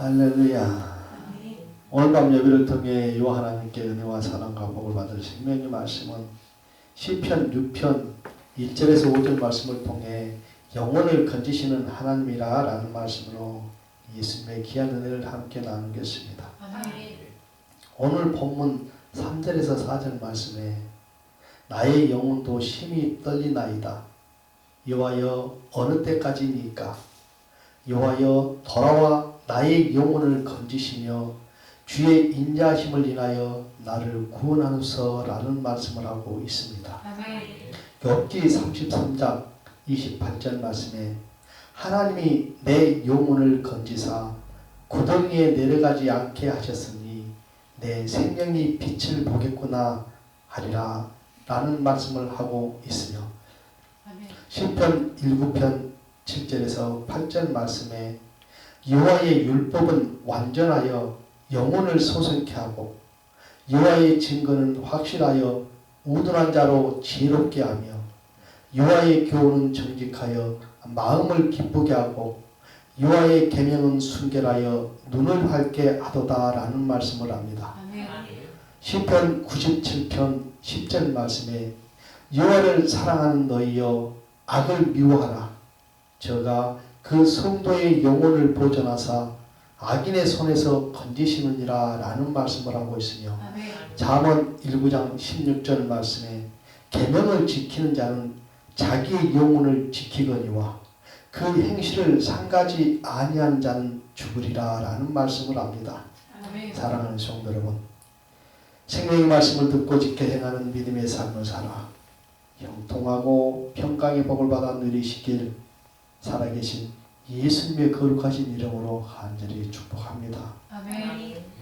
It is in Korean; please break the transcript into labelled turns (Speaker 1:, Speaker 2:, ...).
Speaker 1: 할렐루야. 오늘 밤 예배를 통해 요 하나님께 은혜와 사랑과 복을 받을 생명의 말씀은 시편 6편 1절에서 5절 말씀을 통해 영혼을 건지시는 하나님이라 라는 말씀으로 예수님의 귀한 은혜를 함께 나누겠습니다. 오늘 본문 3절에서 4절 말씀에 나의 영혼도 심히 떨리나이다. 여호와여 어느 때까지니까 여호와여 돌아와 나의 영혼을 건지시며 주의 인자하심을 인하여 나를 구원하소서라는 말씀을 하고 있습니다. 욥기 33장 28절 말씀에 하나님이 내 영혼을 건지사 구덩이에 내려가지 않게 하셨으니 내 생명이 빛을 보겠구나 하리라 라는 말씀을 하고 있으며 시편 19편 7절에서 8절 말씀에 여호와의 율법은 완전하여 영혼을 소생케 하고 여호와의 증거는 확실하여 우둔한 자로 지혜롭게 하며 여호와의 교훈은 정직하여 마음을 기쁘게 하고 여호와의 계명은 순결하여 눈을 밝게 하도다라는 말씀을 합니다. 시편 97편 10절 말씀에 여호와를 사랑하는 너희여 악을 미워하라 저가 그 성도의 영혼을 보존하사 악인의 손에서 건지시느니라 라는 말씀을 하고 있으며 잠언 1구장 16절 말씀에 계명을 지키는 자는 자기의 영혼을 지키거니와 그 행실을 상가지 아니한 자는 죽으리라 라는 말씀을 합니다. 사랑하는 성도 여러분 생명의 말씀을 듣고 지켜 행하는 믿음의 삶을 살아 형통하고 평강의 복을 받아 누리시길 살아계신 예수님의 거룩하신 이름으로 간절히 축복합니다.
Speaker 2: 아멘.